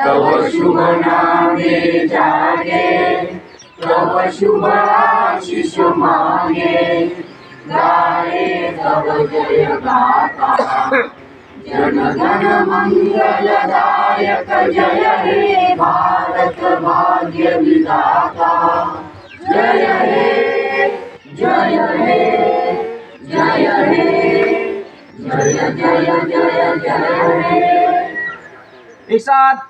तव शुभ नामे जागे तव शुभ आशिष मागे। गाये तव जय गाथा जन गण मंगलदायक जय हे भारत भाग्य विधाता। जय हे जय हे जय हे, जय जय जय जय हे। एक साथ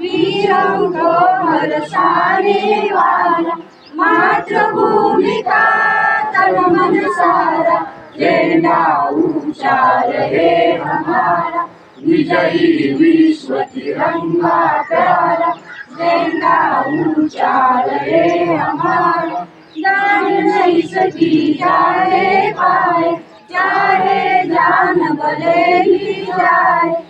वीरों को वाला मातृभूमिका तन मन सारा झंडा ऊंचा रहे हमारा विजयी विश्व तिरंगा प्यारा झेंडा ऊंचा रहे हमारा जान नहीं सकी जाए पाए जाए जान भले ही जाए।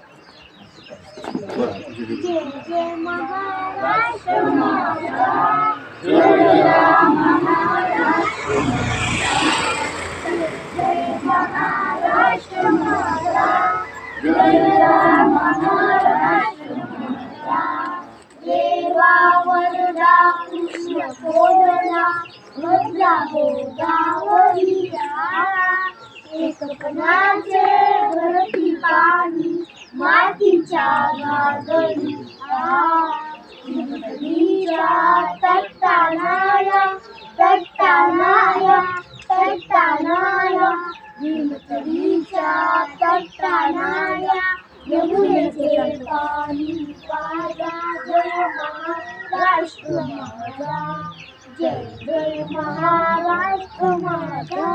एक कणाचे जय पाणी. मातीच्या गागरी नदीच्या तट्टानाया तट्टानाया तट्टानाया भीमतरीच्या तट्टानाया यमुनेचे पाणी वाया जय महाराष्ट्र माझा जय जय महाराष्ट्र माझा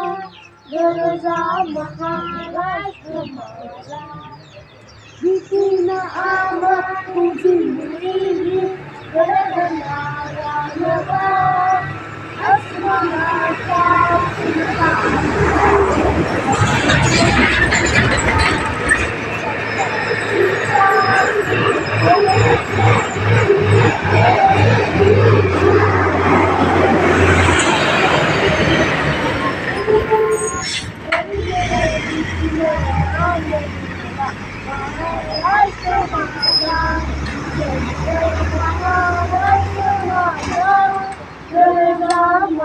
गरजा महाराष्ट्र माझा भीतीन आम्हा तुझी मुली गरजणारा नवा अस्मनाचा महाराष्ट्र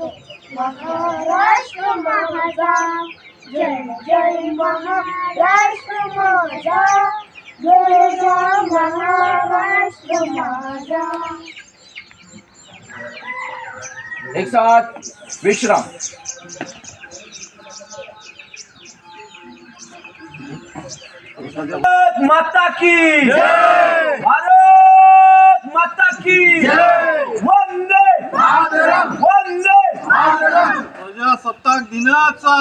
महाराष्ट्र माझा. जय जय महाराष्ट्र माझा. जय जय महाराष्ट्र माझा. एक साथ विश्राम. भारत माता की भारत माता की प्रजासत्ताक दिनाचा!